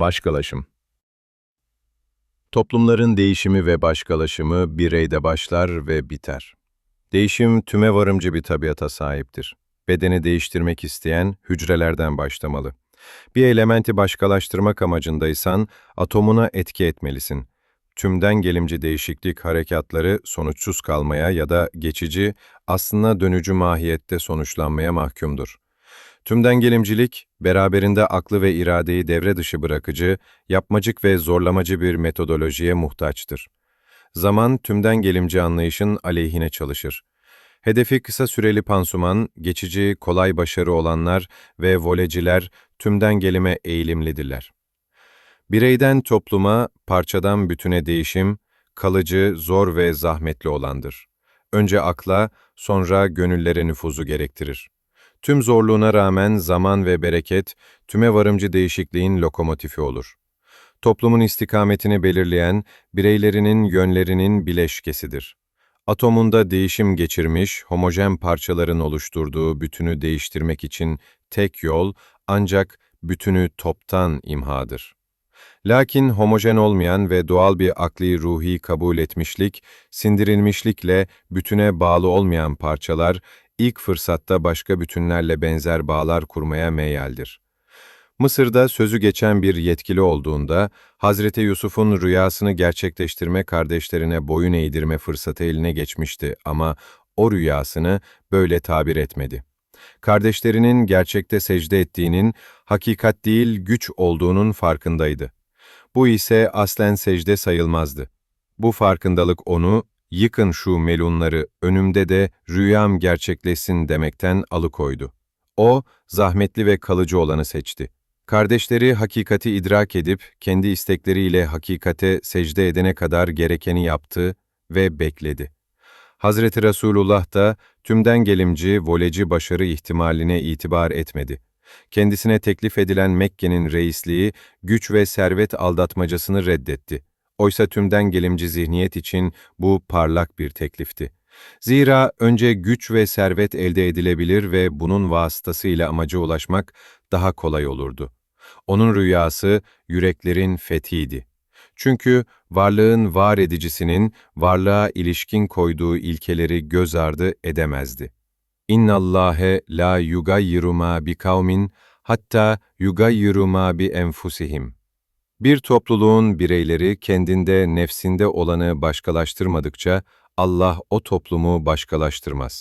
Başkalaşım Toplumların değişimi ve başkalaşımı bireyde başlar ve biter. Değişim tüme varımcı bir tabiata sahiptir. Bedeni değiştirmek isteyen hücrelerden başlamalı. Bir elementi başkalaştırmak amacındaysan atomuna etki etmelisin. Tümden gelimci değişiklik harekatları sonuçsuz kalmaya ya da geçici, aslında dönücü mahiyette sonuçlanmaya mahkumdur. Tümden gelimcilik, beraberinde aklı ve iradeyi devre dışı bırakıcı, yapmacık ve zorlamacı bir metodolojiye muhtaçtır. Zaman tümden gelimci anlayışın aleyhine çalışır. Hedefi kısa süreli pansuman, geçici, kolay başarı olanlar ve voleciler tümden gelime eğilimlidirler. Bireyden topluma, parçadan bütüne değişim, kalıcı, zor ve zahmetli olandır. Önce akla, sonra gönüllere nüfuzu gerektirir. Tüm zorluğuna rağmen zaman ve bereket, tüme varımcı değişikliğin lokomotifi olur. Toplumun istikametini belirleyen, bireylerinin yönlerinin bileşkesidir. Atomunda değişim geçirmiş, homojen parçaların oluşturduğu bütünü değiştirmek için tek yol, ancak bütünü toptan imhadır. Lakin homojen olmayan ve doğal bir akli ruhi kabul etmişlik, sindirilmişlikle bütüne bağlı olmayan parçalar, ilk fırsatta başka bütünlerle benzer bağlar kurmaya meyyaldir. Mısır'da sözü geçen bir yetkili olduğunda, Hazreti Yusuf'un rüyasını gerçekleştirme kardeşlerine boyun eğdirme fırsatı eline geçmişti ama o rüyasını böyle tabir etmedi. Kardeşlerinin gerçekte secde ettiğinin, hakikat değil güç olduğunun farkındaydı. Bu ise aslen secde sayılmazdı. Bu farkındalık onu, yıkın şu melunları, önümde de rüyam gerçekleşsin demekten alıkoydu. O, zahmetli ve kalıcı olanı seçti. Kardeşleri hakikati idrak edip, kendi istekleriyle hakikate secde edene kadar gerekeni yaptı ve bekledi. Hazreti Resulullah da tümden gelimci, voleci başarı ihtimaline itibar etmedi. Kendisine teklif edilen Mekke'nin reisliği, güç ve servet aldatmacasını reddetti. Oysa tümden gelimci zihniyet için bu parlak bir teklifti. Zira önce güç ve servet elde edilebilir ve bunun vasıtasıyla amaca ulaşmak daha kolay olurdu. Onun rüyası yüreklerin fethiydi. Çünkü varlığın var edicisinin varlığa ilişkin koyduğu ilkeleri göz ardı edemezdi. İnna Allâhe la yugayyiru ma bi kavmin hatta yugayyiru ma bi enfusihim. Bir topluluğun bireyleri kendinde nefsinde olanı başkalaştırmadıkça Allah o toplumu başkalaştırmaz.